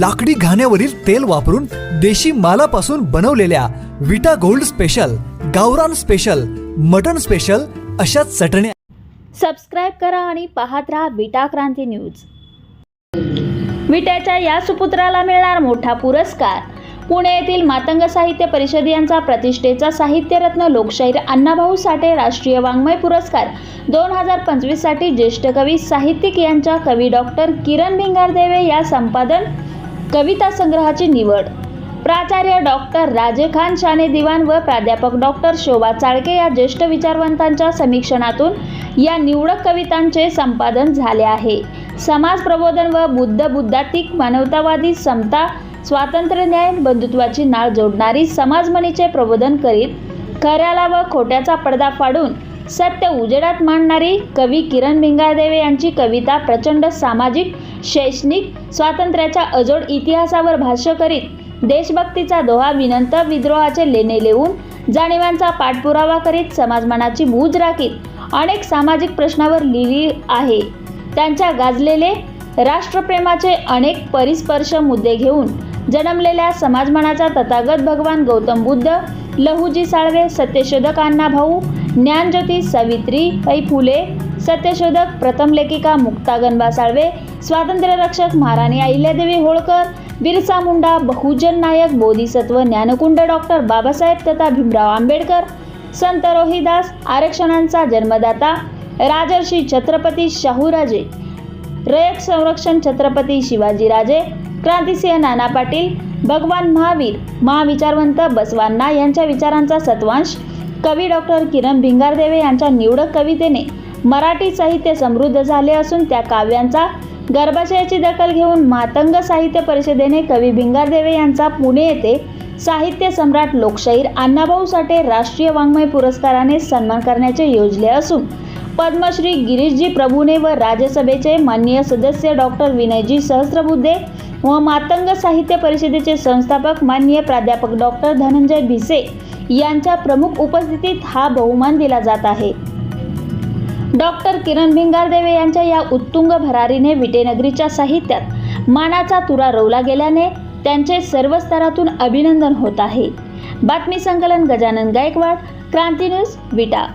लाकडी घाण्यावरील तेल वापरून देशी मालापासून बनवलेल्या विटा गोल्ड स्पेशल गावरान स्पेशल मटन स्पेशल अशा चटण्या सबस्क्राईब करा आणि पाहत राहा विटा क्रांती न्यूज. विट्याच्या या सुपुत्राला मिळणार मोठा पुरस्कार. पुणे येथील मातंग साहित्य परिषद यांचा प्रतिष्ठेचा साहित्यरत्न लोकशाहीर अण्णाभाऊ साठे राष्ट्रीय वाङ्मय पुरस्कार. दोन हजार पंचवीससाठी ज्येष्ठ कवी साहित्यिक यांच्या कवी डॉक्टर किरण भिंगारदेवे या संपादन कविता संग्रहाची निवड. प्राचार्य डॉक्टर राजे खान शाने दिवाण व प्राध्यापक डॉक्टर शोभा चाळके या ज्येष्ठ विचारवंतांच्या समीक्षणातून या निवडक कवितांचे संपादन झाले आहे. समाज प्रबोधन व बुद्ध बुद्धातिक मानवतावादी समता स्वातंत्र्य न्याय बंधुत्वाची नाळ जोडणारी समाजमनीचे प्रबोधन करीत खऱ्याला व खोट्याचा पडदा फाडून सत्य उजेडात मांडणारी कवी किरण भिंगारदेवे यांची कविता प्रचंड सामाजिक शैक्षणिक स्वातंत्र्याच्या अजोड इतिहासावर भाष्य करीत देशभक्तीचा दोहा विनंत विद्रोहाचे लेणे लिहून जाणीवांचा पाठपुरावा करीत समाजमनाची मूज राखीत अनेक सामाजिक प्रश्नावर लिहिली आहे. त्यांच्या गाजलेले राष्ट्रप्रेमाचे अनेक परिस्पर्श मुद्दे घेऊन जन्मलेल्या समाजमनाचा तथागत भगवान गौतम बुद्ध लहुजी साळवे सत्यशोधक अण्णाभाऊ ज्ञानज्योती सावित्री पै फुले सत्यशोधक प्रथम लेखिका मुक्ता गणबा साळवे स्वातंत्र्यरक्षक महाराणी अहिल्यादेवी होळकर बिरसा मुंडा बहुजन नायक बोधिसत्व ज्ञानकुंड डॉक्टर बाबासाहेब तथा भीमराव आंबेडकर संत रोहिदास आरक्षणांचा जन्मदाता राजर्षी छत्रपती शाहूराजे रयत संरक्षण छत्रपती शिवाजीराजे क्रांतिसिंह नाना पाटील भगवान महावीर महाविचारवंत बसवांना यांच्या विचारांचा सत्वांश कवी डॉक्टर किरण भिंगारदेवे यांच्या निवडक कवितेने मराठी साहित्य समृद्ध झाले असून त्या काव्यांचा गर्भाशयाची दखल घेऊन मातंग साहित्य परिषदेने कवी भिंगारदेवे यांचा पुणे येथे साहित्य सम्राट लोकशाहीर अण्णाभाऊ साठे राष्ट्रीय वाङ्मय पुरस्काराने सन्मान करण्याचे योजले असून पद्मश्री गिरीशजी प्रभुने व राज्यसभेचे माननीय सदस्य डॉक्टर विनयजी सहस्रबुद्धे व मातंग साहित्य परिषदेचे संस्थापक माननीय प्राध्यापक डॉक्टर धनंजय भिसे यांच्या प्रमुख उपस्थितीत हा बहुमान दिला जात आहे. डॉक्टर किरण भिंगारदेवे यांच्या या उत्तुंग भरारीने विटेनगरीच्या साहित्यात मानाचा तुरा रोवला गेल्याने त्यांचे सर्व स्तरातून अभिनंदन होत आहे. बातमी संकलन गजानन गायकवाड क्रांती न्यूज विटा.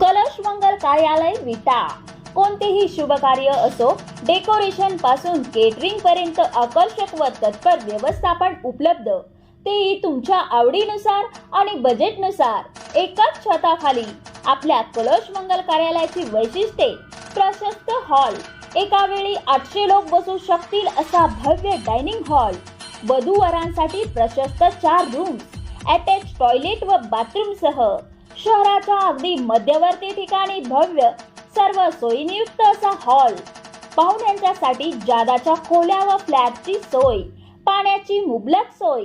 कलश मंगल कार्यालय विटा. कोणतेही शुभ कार्य असो डेकोरेशनपासून केटरिंग पर्यंत आकर्षक व तत्पर व्यवस्थापन उपलब्ध. तेही तुमच्या आवडीनुसार आणि बजेटनुसार एकाच छताखाली आपल्या कलश मंगल कार्यालयाची वैशिष्ट्ये प्रशस्त हॉल एका वेळी आठशे लोक बसू शकतील असा भव्य डायनिंग हॉल वधूवरांसाठी प्रशस्त चार रूम्स अटॅच टॉयलेट व बाथरूम सह शहराच्या अगदी मध्यवर्ती ठिकाणी भव्य सर्व सोयीनियुक्त असा हॉल पाहुण्यांच्यासाठी जादाच्या खोल्या व फ्लॅटची सोय पाण्याची मुबलक सोय